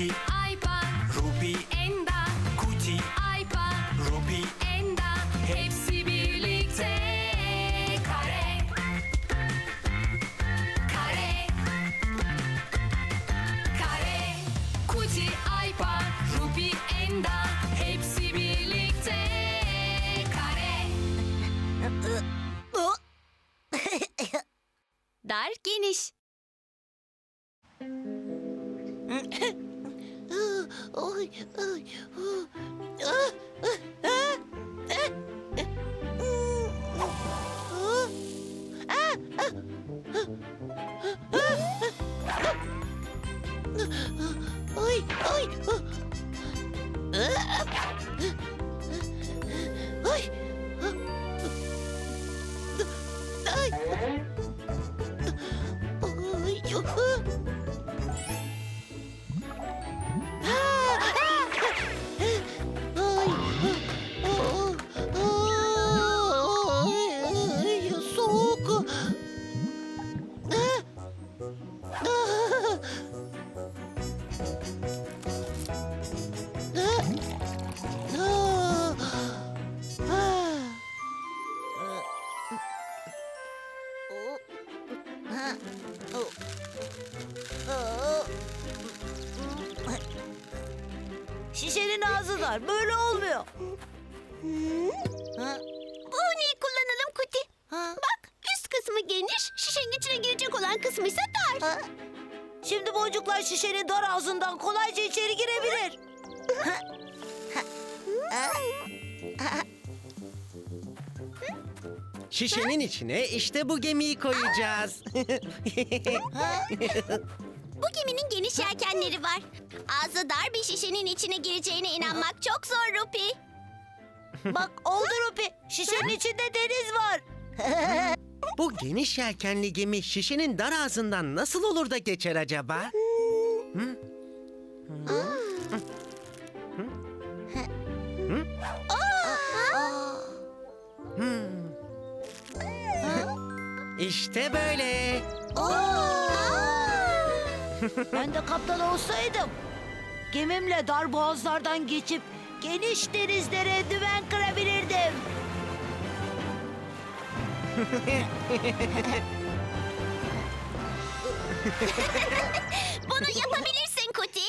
Kuti, Aypa, Ruby, Enda, Kuti, Aypa, Ruby, Enda. Hepsi birlikte. Kare. Kare. Kare. Kuti, Aypa, Ruby, Enda. Hepsi birlikte. Kare. Dar geniş おいおいおああああああああ Şişenin ağzı dar. Böyle olmuyor. Ha? Bu örneği kullanalım Kuti. Ha? Bak üst kısmı geniş, şişenin içine girecek olan kısmı ise dar. Ha? Şimdi boncuklar şişenin dar ağzından kolayca içeri girebilir. Şişenin içine işte bu gemiyi koyacağız. Bu geminin geniş yelkenleri var. Ağzı dar bir şişenin içine gireceğine inanmak çok zor Rupi. Bak oldu Rupi. Şişenin içinde deniz var. bu geniş yelkenli gemi şişenin dar ağzından nasıl olur da geçer acaba? İşte böyle. Ben de kaptan olsaydım. Gemimle dar boğazlardan geçip geniş denizlere dümen kırabilirdim. Bunu yapabilirsin Kuti.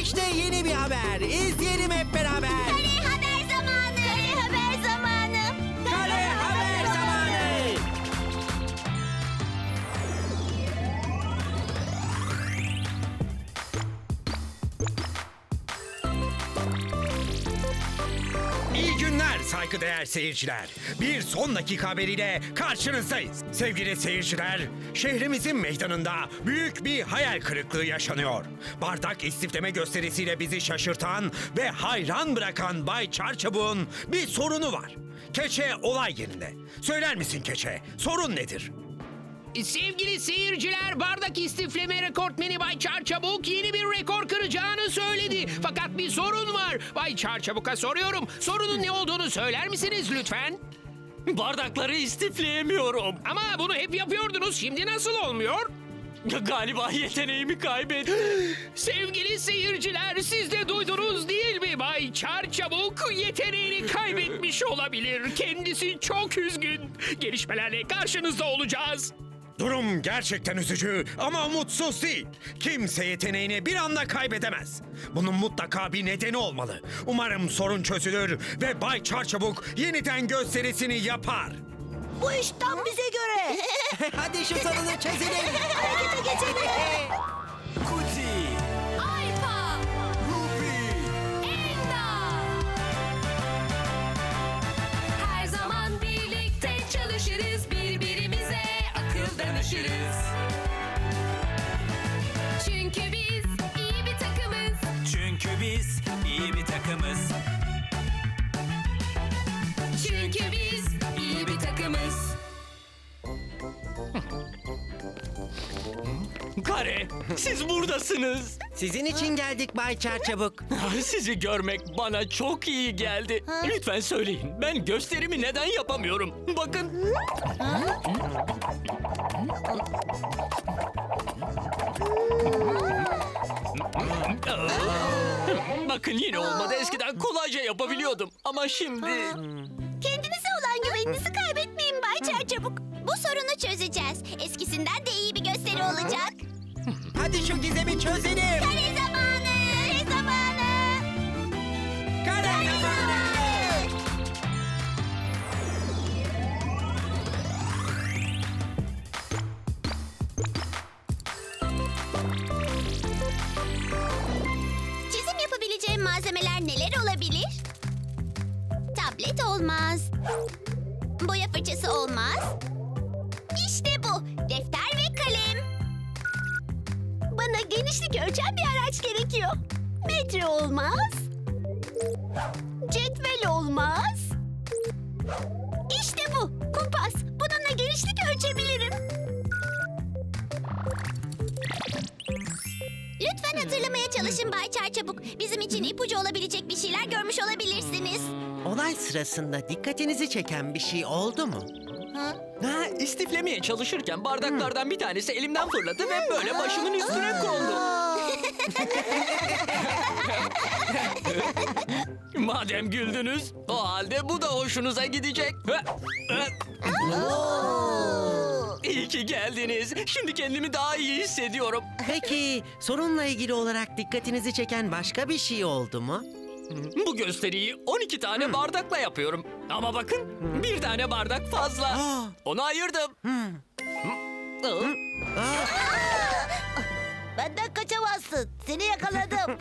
İşte yeni bir haber. İzleyelim hep beraber. Saygıdeğer seyirciler. Bir son dakika haberiyle karşınızdayız. Sevgili seyirciler, şehrimizin meydanında büyük bir hayal kırıklığı yaşanıyor. Bardak istifleme gösterisiyle bizi şaşırtan ve hayran bırakan Bay Çarçabuk'un bir sorunu var. Keçe olay yerinde. Söyler misin Keçe, sorun nedir? Sevgili seyirciler, bardak istifleme rekortmeni Bay Çarçabuk yeni bir rekor kıracağını söyledi. Fakat bir sorun var. Bay Çarçabuk'a soruyorum. Sorunun ne olduğunu söyler misiniz lütfen? Bardakları istifleyemiyorum. Ama bunu hep yapıyordunuz. Şimdi nasıl olmuyor? Galiba yeteneğimi kaybettim. Sevgili seyirciler, siz de duydunuz değil mi? Bay Çarçabuk yeteneğini kaybetmiş olabilir. Kendisi çok üzgün. Gelişmelerle karşınızda olacağız. Durum gerçekten üzücü ama umutsuz değil. Kimse yeteneğini bir anda kaybedemez. Bunun mutlaka bir nedeni olmalı. Umarım sorun çözülür ve Bay Çarçabuk yeniden gösterisini yapar. Bu iş tam bize göre. Hadi şu sorunu çözelim. Harekete geçelim. Kare, siz buradasınız. Sizin için geldik Bay Çarçabuk. Sizi görmek bana çok iyi geldi. Lütfen söyleyin, ben gösterimi neden yapamıyorum? Bakın. Bakın yine olmadı. Eskiden kolayca yapabiliyordum. Ama şimdi... Kendinize olan güveninizi kaybetmeyin Bay Çarçabuk. Bu sorunu çözeceğiz. Eskisinden de iyi bir gösteri olacak. Hadi şu gizemi çözelim. Kare zamanı! Kare zamanı! Kare zamanı! Çizim yapabileceğim malzemeler neler olabilir? Tablet olmaz. Metre olmaz. Cetvel olmaz. İşte bu. Kumpas. Bununla genişlik ölçebilirim. Lütfen hatırlamaya çalışın Bay Çarçabuk. Bizim için ipucu olabilecek bir şeyler görmüş olabilirsiniz. Olay sırasında dikkatinizi çeken bir şey oldu mu? Ha, istiflemeye çalışırken bardaklardan bir tanesi elimden fırladı ve böyle başımın üstüne kondu. Madem güldünüz, o halde bu da hoşunuza gidecek. İyi ki geldiniz. Şimdi kendimi daha iyi hissediyorum. Peki sorunla ilgili olarak dikkatinizi çeken başka bir şey oldu mu? Bu gösteriyi 12 tane bardakla yapıyorum. Ama bakın bir tane bardak fazla. Onu ayırdım. Aa, Benden kaçamazsın. Seni yakaladım.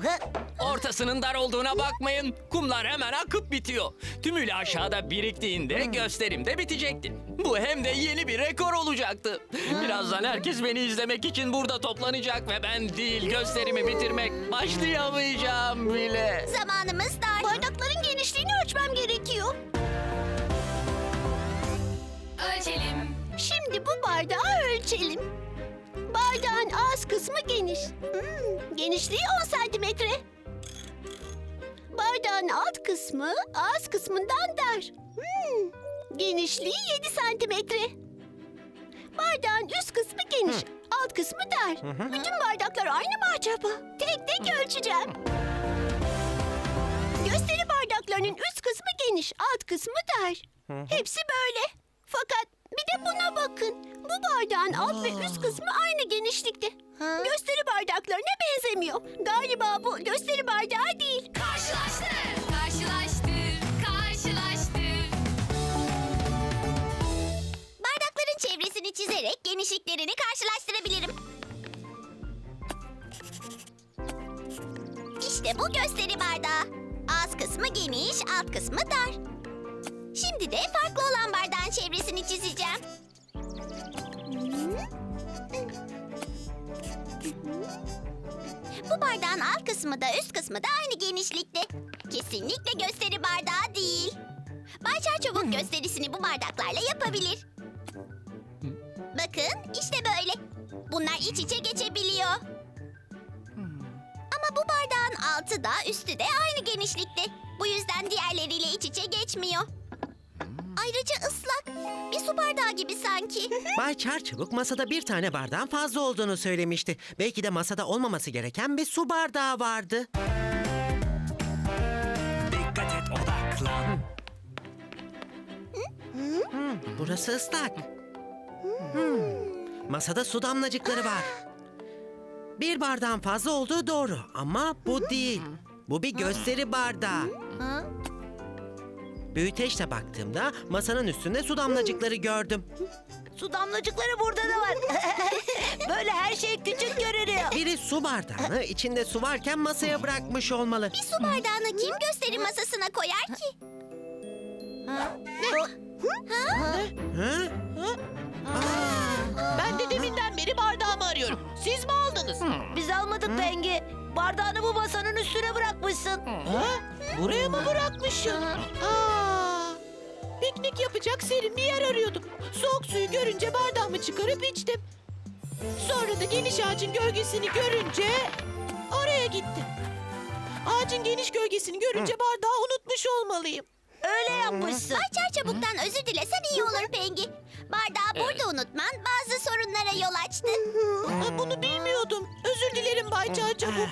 Ortasının dar olduğuna bakmayın. Kumlar hemen akıp bitiyor. Tümüyle aşağıda biriktiğinde gösterim de bitecekti. Bu hem de yeni bir rekor olacaktı. Birazdan herkes beni izlemek için burada toplanacak ve ben değil gösterimi bitirmek başlayamayacağım bile. Zamanımız dar. Bardakların genişliğini ölçmem gerekiyor. Ölçelim. Şimdi bu bardağı ölçelim. Bardağın ağız kısmı geniş. Hmm, genişliği 10 santimetre. Bardağın alt kısmı ağız kısmından dar. Hmm, genişliği 7 santimetre. Bardağın üst kısmı geniş, alt kısmı dar. Bütün bardaklar aynı mı acaba? Tek tek ölçeceğim. Gösteri bardaklarının üst kısmı geniş, alt kısmı dar. Hepsi böyle. Fakat bir de buna bakın. Bu bardağın alt ve üst kısmı aynı genişlikte. Gösteri bardaklarına benzemiyor. Galiba bu gösteri bardağı değil. Karşılaştır. Karşılaştır. Karşılaştır. Bardakların çevresini çizerek genişliklerini karşılaştırabilirim. İşte bu gösteri bardağı. Ağız kısmı geniş, alt kısmı dar. Şimdi de farklı olan bardağın çevresini çizeceğim. Alt kısmı da üst kısmı da aynı genişlikte. Kesinlikle gösteri bardağı değil. Bay Çarçabuk gösterisini bu bardaklarla yapabilir. Bakın işte böyle. Bunlar iç içe geçebiliyor. Ama bu bardağın altı da üstü de aynı genişlikte. Bu yüzden diğerleriyle iç içe geçmiyor. Ayrıca ıslak. Bir su bardağı gibi sanki. Bay Çarçabuk masada bir tane bardağın fazla olduğunu söylemişti. Belki de masada olmaması gereken bir su bardağı vardı. Dikkat et odaklan. Burası ıslak. Hmm, Masada su damlacıkları var. Bir bardağın fazla olduğu doğru ama bu değil. Bu bir gösteri bardağı. Büyüteçle baktığımda masanın üstünde su damlacıkları gördüm. Su damlacıkları burada da var. Böyle her şey küçük görünüyor. Biri su bardağını içinde su varken masaya bırakmış olmalı. Bir su bardağını kim gösteri masasına koyar ki? Hı? Ben de deminden beri bardağımı arıyorum. Siz aldınız? Biz almadık Bengi. Bardağını bu masanın üstüne bırakmışsın. Ha? Buraya mı bırakmışım? Aa, piknik yapacak serin bir yer arıyordum. Soğuk suyu görünce bardağımı çıkarıp içtim. Sonra da geniş ağacın gölgesini görünce oraya gittim. Ağacın geniş gölgesini görünce bardağı unutmuş olmalıyım. Öyle yapmışsın. Açar çabuktan özür dilesen iyi olur Pengi. Bardağı burada unutman bazı sorunlara yol açtı. Bunu bilmiyordum. Özür dilerim Bay Çarçabuk.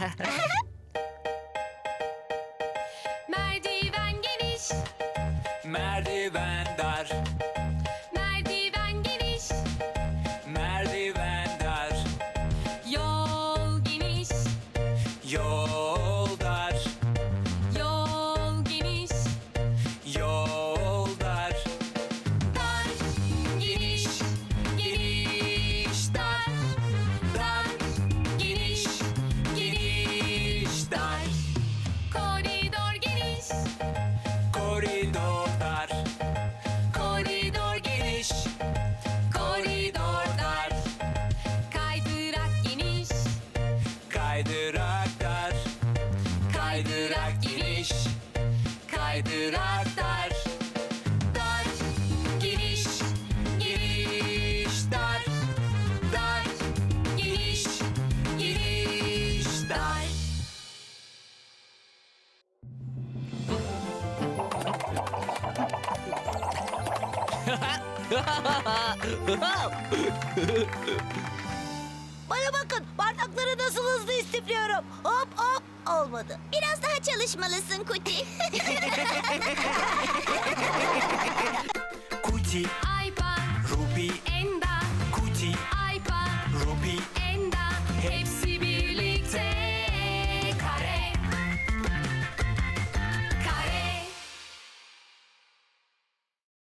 Merdiven geniş, Merdiven dar Bana bakın bardakları nasıl hızlı istifliyorum. Hop hop olmadı. Biraz daha çalışmalısın Kuti. Kuti, Ayban, Ruby, Enda, Kuti,